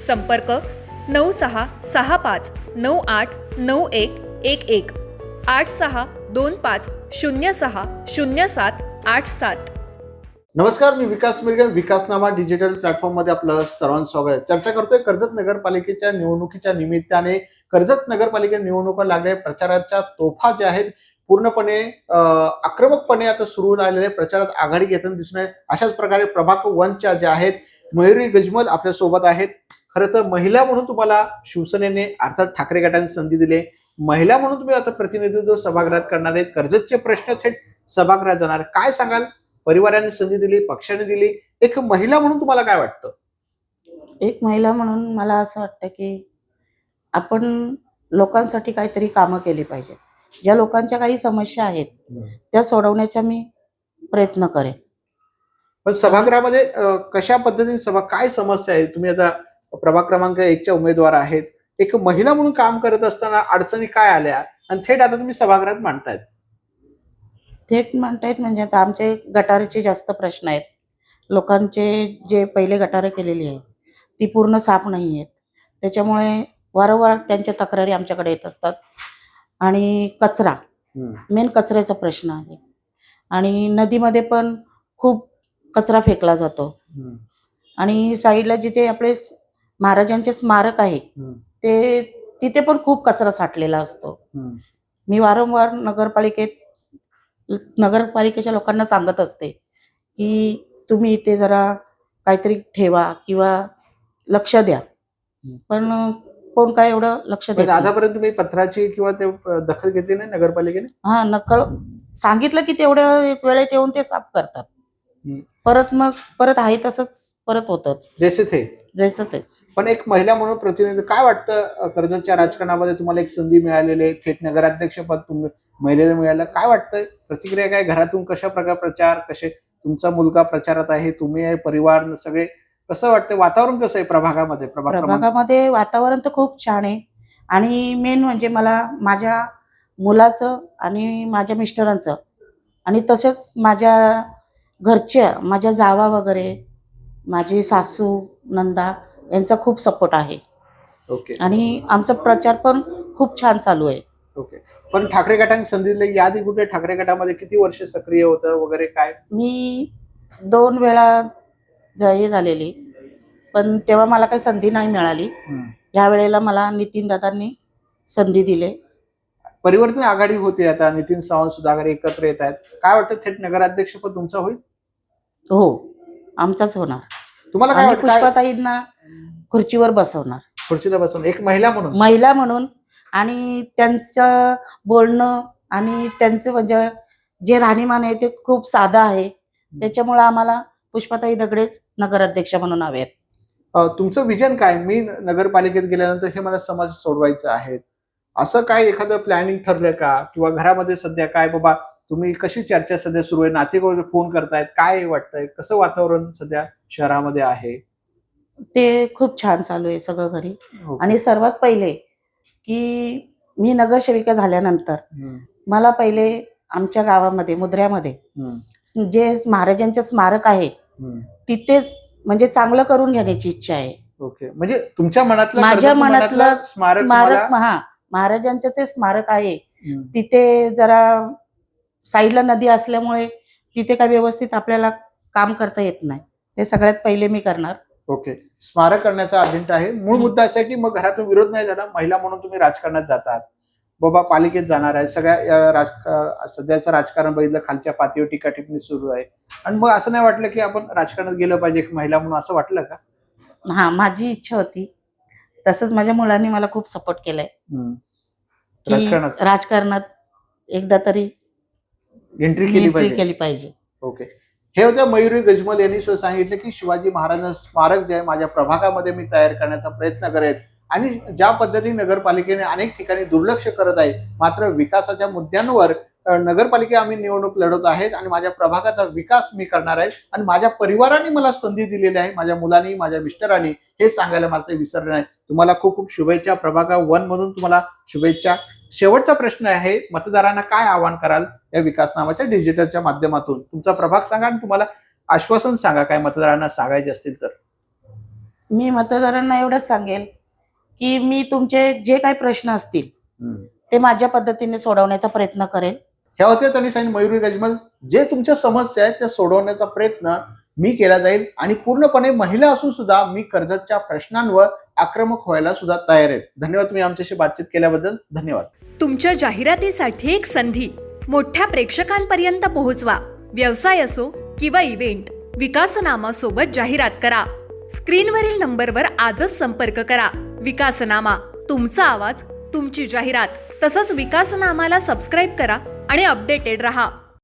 संपर्क नऊ सहा सहा पाच नऊ आठ नऊ एक एक एक. आठ सहा दोन पाच शून्य सहा शून्य सात आठ सात. नमस्कार मी विकास मिरगे विकासनामा डिजिटल प्लॅटफॉर्ममध्ये आपलं सर्वांचं स्वागत आहे. चर्चा करतोय कर्जत नगरपालिकेच्या निवडणुकीच्या निमित्ताने. कर्जत नगरपालिकेत निवडणुका लागल्या प्रचाराच्या तोफा ज्या आहेत पूर्णपणे आक्रमकपणे आता सुरू झालेले प्रचारात आघाडी घेताना दिसून आहे. अशाच प्रकारे प्रभाग वनच्या ज्या आहेत मयुरी गजमल आपल्यासोबत आहेत. खरं तर महिला म्हणून तुम्हाला शिवसेनेने अर्थात ठाकरे गटाने संधी दिली. महिला म्हणून तुम्ही आता प्रतिनिधित्व सभागृहात करणार आहेत. कर्जतचे प्रश्न थेट सभागृहात जाणार काय सांगाल? परिवाराने संधी दिली पक्षाने दिली. एक महिला म्हणून तुम्हाला काय वाटतं? एक महिला म्हणून मला असं वाटतं की आपण लोकांसाठी काहीतरी कामं केली पाहिजे ज्या लोकांच्या काही समस्या आहेत त्या सोडवण्याचा मी प्रयत्न करेन. पण सभागृहामध्ये कशा पद्धतीने सभा काय समस्या आहे? तुम्ही आता प्रभाग क्रमांक एकच्या उमेदवार आहेत. एक महिला म्हणून काम करत असताना अडचणी काय आल्या? आणि थेट आता तुम्ही सभागृहात मांडतायत. थेट म्हणतायत म्हणजे आता आमचे गटाराचे जास्त प्रश्न आहेत. लोकांचे जे पहिले गटारं केलेली आहेत ती पूर्ण साफ नाही आहेत. त्याच्यामुळे वारंवार त्यांच्या तक्रारी आमच्याकडे येत असतात. आणि कचरा मेन कचऱ्याचा प्रश्न आहे. आणि नदीमध्ये पण खूप कचरा फेकला जातो. आणि साईडला जिथे आपले महाराजांचे स्मारक आहे. ते तिथे पण खूप कचरा साठलेला असतो. मी वारंवार नगरपालिकेत नगरपालिकेच्या लोकांना सांगत असते की तुम्ही इथे जरा काहीतरी ठेवा किंवा लक्ष द्या. पण कोण काय एवढं लक्ष देत. आतापर्यंत तुम्ही पत्राची किंवा ते दखल घेतली नाही नगरपालिकेने? हा नकळ सांगितलं की तेवढ्या वेळेत येऊन ते साफ करतात. परत मग परत आहे तसंच परत होतं. जसे थे. जसं ते पण एक महिला म्हणून प्रतिनिधी काय वाटतं कर्जतच्या राजकारणामध्ये तुम्हाला एक संधी मिळालेली आहे थेट नगराध्यक्षपद तुम्ही महिलेला मिळालं काय वाटतंय प्रतिक्रिया काय? घरातून कशा प्रकार प्रचार कसे तुमचा मुलगा प्रचारात आहे तुम्ही आहे परिवार सगळे कसं वाटतं? वातावरण कसं आहे प्रभागामध्ये? प्रभागामध्ये वातावरण तर खूप छान आहे. आणि मेन म्हणजे मला माझ्या मुलाचं आणि माझ्या मिस्टरांचं आणि तसेच माझ्या घरच्या माझ्या जावा वगैरे माझी सासू नंदा यांचा खूप सपोर्ट आहे. ओके. आणि आमचा प्रचार पण खूप छान चालू आहे. ओके. पण ठाकरे गटाने संधी दिली याआधी कुठे? ठाकरे गटामध्ये किती वर्ष सक्रिय होतं वगैरे काय? मी दोन वेळा ज- हे झालेली. पण तेव्हा मला काही संधी नाही मिळाली. या वेळेला मला नितीन दादांनी संधी दिले. परिवर्तन आघाडी होते आता. नितीन सावंत सुधाकर एकत्र येत आहेत. काय वाटतं? थेट नगराध्यक्ष पद तुमचं होईल? हो. आमचाच होणार. तुम्हाला काय आणि वाटतं? काय- पुष्पाताईंना खुर्चीवर बसवणार. खुर्चीला बसून एक महिला म्हणून? महिला म्हणून. आणि त्यांचं बोलणं आणि त्यांचं म्हणजे जे राहणीमान आहे ते खूप साधं आहे. त्याच्यामुळे आम्हाला पुष्पाताई दगडेच नगराध्यक्ष म्हणून हवेत अ, तुमचं विजन काय? मी न- नगरपालिकेत गेल्यानंतर हे मला समाज सोडवायचं आहे. असं काय एखादं प्लॅनिंग ठरलंय का? किंवा घरामध्ये सध्या काय? बाबा तुम्ही कशी चर्चा सध्या सुरू आहे? नातेवाईक फोन करतायत. काय वाटतंय? कसं वातावरण सध्या शहरामध्ये आहे? ते खूप छान चालू आहे सगळं घरी. आणि सर्वात पहिले की मी नगरसेविका झाल्यानंतर मला पहिले आमच्या गावामध्ये मुद्र्यामध्ये जे महाराजांचे स्मारक आहे. तिथे म्हणजे चांगलं करून घेण्याची इच्छा आहे. ओके. म्हणजे तुमच्या मनातलं माझ्या मनातलं स्मारक हा महाराजांचं जे स्मारक आहे तिथे जरा साईडला नदी असल्यामुळे तिथे काय व्यवस्थित आपल्याला काम करता येत नाही. ते सगळ्यात पहिले मी करणार. ओके. स्मारक करण्याचा अजेंडा आहे. मूळ मुद्दा असा आहे की मग घरातून विरोध नाही झाला महिला म्हणून तुम्ही राजकारणात जातात. बाबा पालिकेत जाणार आहे. सगळ्या या राज सध्याचं राजकारण बघितलं खालच्या पातळीवर टीका टिप्पणी सुरू आहे. आणि मग असं नाही वाटलं की आपण राजकारणात गेलं पाहिजे एक महिला म्हणून असं वाटलं का? हा माझी इच्छा होती. तसंच माझ्या मुलांनी मला खूप सपोर्ट केलाय. राजकारणात? राजकारणात एकदा तरी एंट्री केली पाहिजे. ओके. हे होत्या मयुरी गजमल यांनी सुद्धा सांगितलं की शिवाजी महाराजांचं स्मारक जे आहे माझ्या प्रभागामध्ये मी तयार करण्याचा प्रयत्न करेन. आणि ज्या पद्धतीने नगरपालिकेने अनेक ठिकाणी दुर्लक्ष करत आहे मात्र विकासाच्या मुद्द्यांवर नगरपालिका आम्ही निवडणूक लढवत आहेत आणि माझ्या प्रभागाचा विकास मी करणार आहे. आणि माझ्या परिवाराने मला संधी दिलेली आहे. माझ्या मुलांनी माझ्या मिस्टरांनी हे सांगायला मला ते विसरले नाही. तुम्हाला खूप खूप शुभेच्छा. प्रभागा वन मधून तुम्हाला शुभेच्छा. शेवटचा प्रश्न आहे मतदारांना काय आवाहन कराल या विकास नावाच्या डिजिटलच्या माध्यमातून? तुमचा प्रभाग सांगा आणि तुम्हाला आश्वासन सांगा काय मतदारांना सांगायचे असतील तर. मी मतदारांना एवढंच सांगेल की मी तुमचे जे काही प्रश्न असतील ते माझ्या पद्धतीने सोडवण्याचा प्रयत्न करेल. ह्या होत्या त्यांनी सांगितलं मयुरी गजमल जे तुमच्या समस्या आहेत त्या सोडवण्याचा प्रयत्न मी केला जाईल आणि पूर्णपणे महिला असून सुद्धा मी कर्जतच्या प्रश्नांवर आक्रमक व्हायला सुद्धा तयार आहेत धन्यवाद तुम्ही आमच्याशी बातचीत केल्याबद्दल. धन्यवाद. तुमच्या जाहिरातीसाठी एक संधी. मोठ्या प्रेक्षकांपर्यंत पोहोचवा. व्यवसाय असो किंवा इव्हेंट विकासनामा सोबत जाहिरात करा. स्क्रीनवरील नंबरवर आजच संपर्क करा. विकासनामा तुमचा आवाज तुमची जाहिरात. तसंच विकासनामाला सबस्क्राईब करा. आणि अपडेटेड रहा.